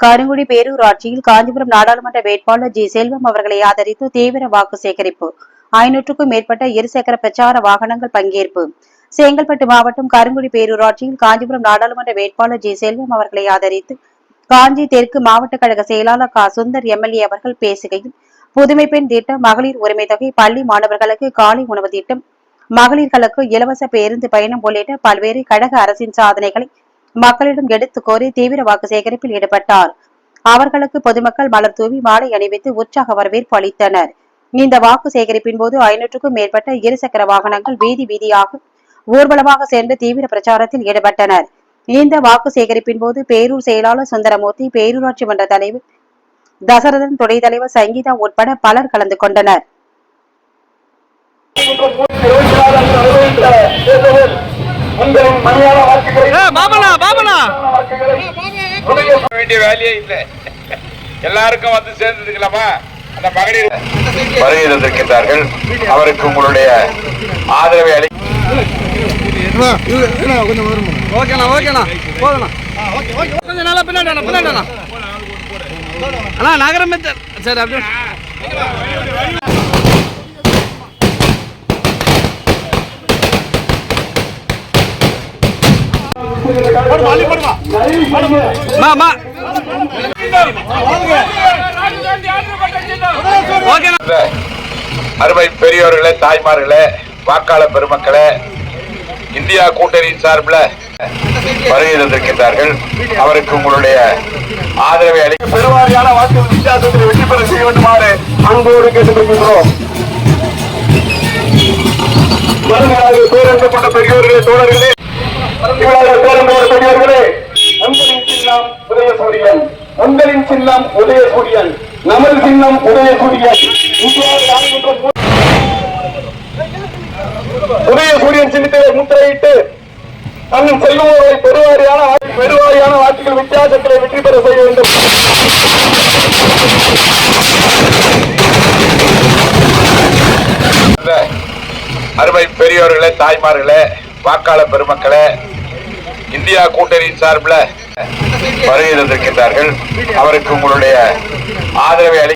கருங்குடி பேரூராட்சியில் காஞ்சிபுரம் நாடாளுமன்ற வேட்பாளர் ஜி. செல்வம் அவர்களை ஆதரித்து தீவிர வாக்கு சேகரிப்பு. ஐநூற்றுக்கும் மேற்பட்ட இருசக்கர பிரச்சார வாகனங்கள் பங்கேற்பு. செங்கல்பட்டு மாவட்டம் கருங்குடி பேரூராட்சியில் காஞ்சிபுரம் நாடாளுமன்ற வேட்பாளர் ஜி. செல்வம் அவர்களை ஆதரித்து காஞ்சி தெற்கு மாவட்ட கழக செயலாளர் கா. சுந்தர் எம்எல்ஏ அவர்கள் பேசுகையில் புதுமை பெண் திட்டம் மகளிர் உரிமை தொகை பள்ளி மாணவர்களுக்கு காலை உணவு திட்டம் மகளிர்களுக்கு இலவச பேருந்து பயணம் உள்ளிட்ட பல்வேறு கழக அரசின் சாதனைகளை மக்களிடம் எடுத்து கோரி தீவிர வாக்கு சேகரிப்பில் ஈடுபட்டார். அவர்களுக்கு பொதுமக்கள் மலர் தூவி மாலை அணிவித்து உற்சாக வரவேற்பு அளித்தனர். இந்த வாக்கு சேகரிப்பின் போது ஐநூற்றுக்கும் மேற்பட்ட இருசக்கர வாகனங்கள் வீதி வீதியாக ஊர்வலமாக சேர்ந்து தீவிர பிரச்சாரத்தில் ஈடுபட்டனர். இந்த வாக்கு சேகரிப்பின் போது பேரூர் செயலாளர் சுந்தரமூர்த்தி பேரூராட்சி மன்ற தலைவர் தசரதன் துணைத் தலைவர் சங்கீதா உட்பட பலர் கலந்து கொண்டனர். உங்களின் மணியான வேண்டிய வேலையே இல்லை. எல்லாருக்கும் வந்து சேர்ந்துக்கலாமா அந்த மகளிர் வருகை தந்திருக்கின்றார்கள் அவருக்கு உங்களுடைய ஆதரவை அளி ஓகேண்ணா ஓகேண்ணா. போதுண்ணா. கொஞ்சம் நல்லா பின்னாடி அண்ணா, பின்னாடி அண்ணா. அண்ணா நகரம் சரி அப்படியே மா மா. ஓகேண்ணா அருமை பெரியோர்களே தாய்மார்களே வாக்காளர் பெருமக்களே இந்தியா கூட்டணியின் சார்பில் வருகை தந்திருக்கின்றார்கள். அவருக்கு உங்களுடைய ஆதரவை அளிக்க பெருவாரியான வாக்கு வித்தியாசத்தில் வெற்றி பெற செய்ய வேண்டுமாறு அன்போடு கேட்டுக்கொள்கின்றோம். வருங்கால பேருந்து கொண்ட பெரியோர்களே தோழர்களே வருங்கால பேருந்து கொண்ட பெரியோர்களே உதயசூரியன் உங்களின் சின்னம் உதயசூரியன் நமது சின்னம் உதயசூரியன் உதயசூரியன் சின்னத்திலே முத்திரையிட்டு தன் செல்வங்களை பெருவாரியான பெருவாரியான வாக்குகள் வித்தியாசங்களை வெற்றி பெற செய்ய வேண்டும். அருமை பெரியோர்களே தாய்மார்களே வாக்காளர் பெருமக்களே இந்தியா கூட்டணியின் சார்பில் வருகை தந்திருக்கின்றார்கள் அவருக்கு உங்களுடைய ஆதரவை அளி